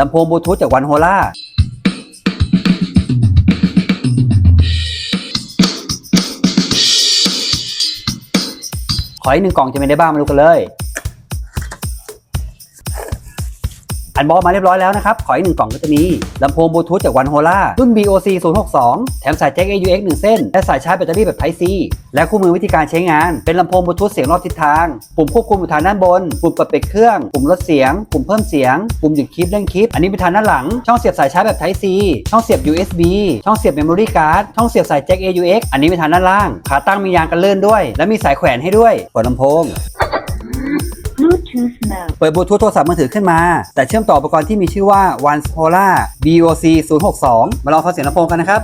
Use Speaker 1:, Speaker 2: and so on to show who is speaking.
Speaker 1: ลำโพงบลูทูธจากวันโฮล่าขออีกหนึ่งกล่องจะเป็นได้บ้างมาดูกันเลย อันบอลมาเรียบร้อยแล้วนะครับ ขออีกหนึ่งกล่องก็จะมีลำโพงบลูทูธจากวันโฮล่ารุ่น BOC 062 แถมสายแจ็ค AUX 1 เส้น และสายชาร์จแบตเตอรี่แบบ Type C และคู่มือวิธีการใช้งาน เป็นลำโพงบลูทูธเสียงรอบทิศทาง ปุ่มควบคุมอยู่ทางด้านบน ปุ่มปรับปิดเครื่อง ปุ่มลดเสียง ปุ่มเพิ่มเสียง ปุ่มหยุดคลิปเล่นคลิป อันนี้เป็นทางด้านหลัง ช่องเสียบสายชาร์จแบบ Type C ช่องเสียบ USB ช่องเสียบ Memory Card ช่องเสียบสายแจ็ค AUX อันนี้เป็นทางด้านล่าง ขาตั้งมียางกันเลื่อนด้วย และมีสายแขวนให้ด้วยเปิดลำโพง
Speaker 2: Bluetooth mode.
Speaker 1: เปิดบลูทูธโทรศัพท์มือถือขึ้นมา แต่เชื่อมต่ออุปกรณ์ที่มีชื่อว่า One Polar BOC 062มาลองฟังเสียงลำโพงกันนะครับ